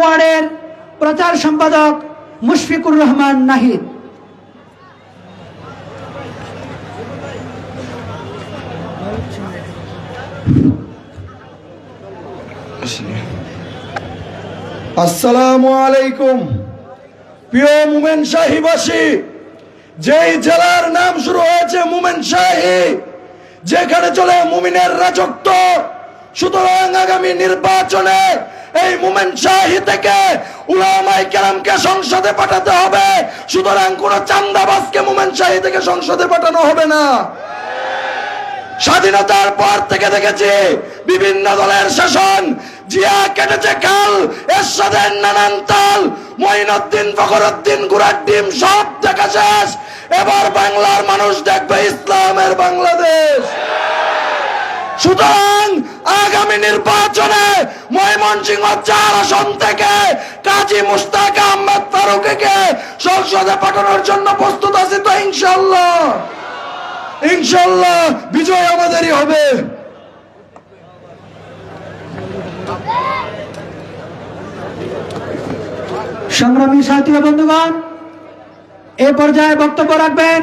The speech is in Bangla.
ওয়ার্ডের প্রচার সম্পাদক মুশফিকুর রহমান নাহিদ। আসসালামু আলাইকুম। প্রিয় মুমেন শাহীবাসী, যেই জেলার নাম শুরু হয়েছে মুমেন শাহী, যেখানে চলে মুমিনের রাজত্ব সুতরাং আগামী নির্বাচনে এই মুমেন শাহী থেকে উলামাই কেরামকে সংসদে পাঠাতে হবে। সুতরাং কোন চান্দাবাজকে মুমেন শাহী থেকে সংসদে পাঠানো হবে না। স্বাধীনতার পর থেকে দেখেছি বিভিন্ন দলের শাসন, জিয়া কেটেছে খাল, এরশাদের নানান তাল, মঈনুদ্দিন, ফখরুদ্দিন গুড়ার ডিম সব দেখা শেষ। এবার বাংলার মানুষ দেখবে ইসলামের বাংলাদেশ। সুতরাং আগামী নির্বাচনে ময়মনসিংহ চার আসন থেকে কাজী মুস্তাক আহমেদ ফারুককে সংসদে পাঠানোর জন্য প্রস্তুত আছি তো ইনশাল্লাহ ইনশাল্লাহ বিজয় আমাদেরই হবে। সংগ্রামী সাথী বন্ধুগণ, এ পর্যায়ে বক্তব্য রাখবেন